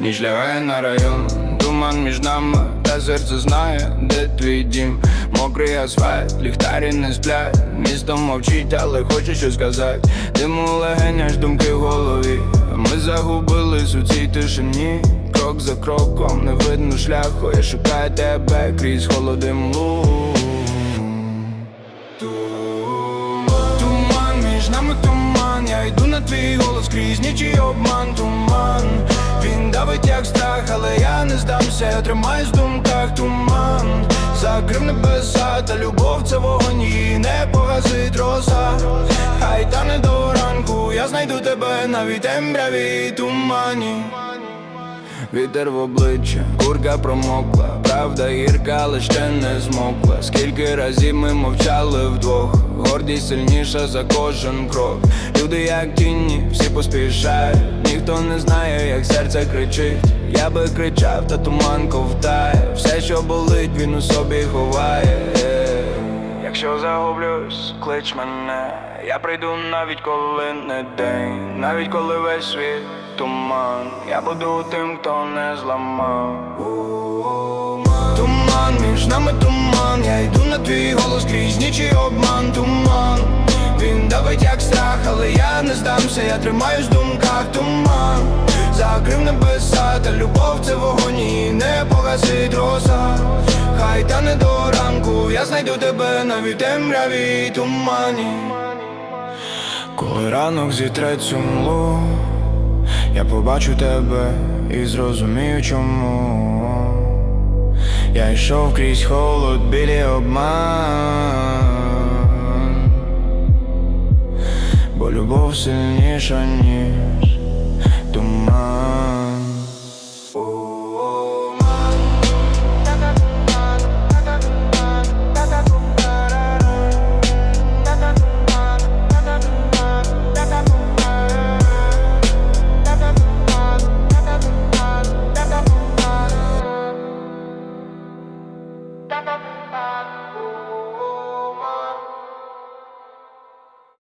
ніч лягає на район, туман між нами, та серце знає, де твій дім, мокрий асфальт, ліхтарі не сплять, місто мовчить, але хоче щось сказати. Диму легень, аж думки в голові. Ми загубились у цій тишині. Крок за кроком, не видно шляху, я шукаю тебе крізь холоди млу. Туман, між нами туман, я йду на твій голос крізь нічий обман, туман. Він давить як страх, але я не здамся, я тримаюсь в думках туман. Закрив небеса, та любов це вогонь, її не погасить роса. Хай та не до ранку, я знайду тебе навіть темряві тумані. Вітер в обличчя, курка промокла, правда гірка, але ще не змокла. Скільки разів ми мовчали вдвох, гордість сильніша за кожен крок. Люди як тіні, всі поспішають, ніхто не знає, як серце кричить. Я би кричав, та туман ковтає, все, що болить, він у собі ховає. Якщо загублюсь, клич мене, я прийду навіть коли не день, навіть коли весь світ туман, я буду тим, хто не зламав. Між нами туман, я йду на твій голос крізь нічий обман, туман. Він давить як страх, але я не здамся, я тримаюсь в думках туман. Закрив небеса, та любов це вогонь, і не погасить роса. Хай та не до ранку, я знайду тебе навіть в темряві тумані. Коли ранок зітре цю млу, я побачу тебе і зрозумію чому. Я йшов крізь холод білі обман, бо любов сильніша, ніж туман.